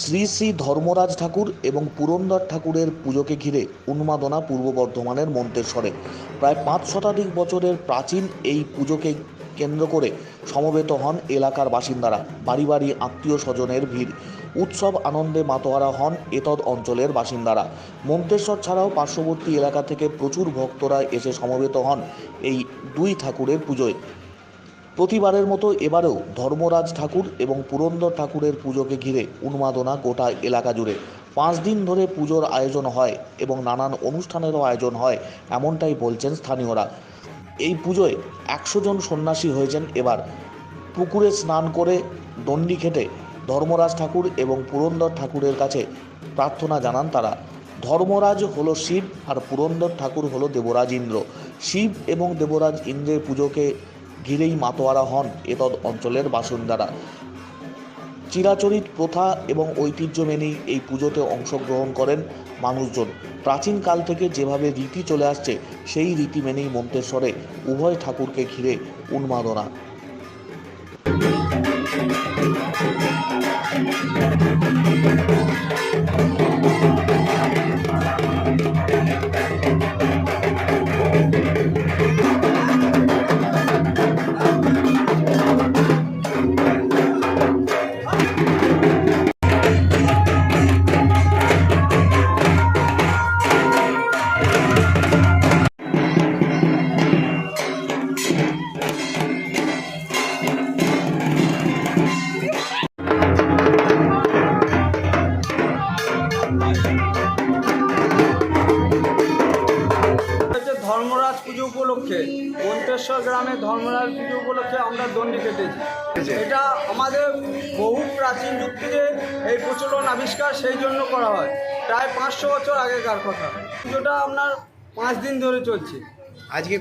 শ্রী শ্রী ধর্মরাজ ঠাকুর এবং পুরন্দর ঠাকুরের পুজোকে ঘিরে উন্মাদনা পূর্ব বর্ধমানের মন্তেশ্বরে। প্রায় পাঁচ শতাধিক বছরের প্রাচীন এই পুজোকে কেন্দ্র করে সমবেত হন এলাকার বাসিন্দারা। বাড়ি বাড়ি আত্মীয় স্বজনের ভিড়, উৎসব আনন্দে মাতোয়ারা হন এতদ অঞ্চলের বাসিন্দারা। মন্তেশ্বর ছাড়াও পার্শ্ববর্তী এলাকা থেকে প্রচুর ভক্তরা এসে সমবেত হন এই দুই ঠাকুরের পুজোয়। প্রতিবারের মতো এবারেও ধর্মরাজ ঠাকুর এবং পুরন্দর ঠাকুরের পুজোকে ঘিরে উন্মাদনা গোটা এলাকা জুড়ে। পাঁচ দিন ধরে পুজোর আয়োজন হয় এবং নানান অনুষ্ঠানেরও আয়োজন হয়, এমনটাই বলছেন স্থানীয়রা। এই পুজোয় একশো জন সন্ন্যাসী হয়েছেন এবার। পুকুরে স্নান করে দণ্ডি খেটে ধর্মরাজ ঠাকুর এবং পুরন্দর ঠাকুরের কাছে প্রার্থনা জানান তারা। ধর্মরাজ হলো শিব আর পুরন্দর ঠাকুর হলো দেবরাজ ইন্দ্র। শিব এবং দেবরাজ ইন্দ্রের পুজোকে ঘিরেই মাতোয়ারা হন এতদ অঞ্চলের বাসিন্দারা। চিরাচরিত প্রথা এবং ঐতিহ্য মেনেই এই পুজোতে অংশগ্রহণ করেন মানুষজন। প্রাচীনকাল থেকে যেভাবে রীতি চলে আসছে, সেই রীতি মেনেই মন্তেশ্বরে উভয় ঠাকুরকে ঘিরে উন্মাদনা। ধর্মরাজ পুজো উপলক্ষে মন্তেশ্বর গ্রামে ধর্মরাজ পুজো উপলক্ষে আমরা দণ্ডি কেটেছি। এটা আমাদের বহু প্রাচীন যুগ থেকে এই প্রচলন আবিষ্কার সেই জন্য করা হয়। প্রায় পাঁচশো বছর আগেকার কথা। পুজোটা আপনার পাঁচ দিন ধরে চলছে। আজকে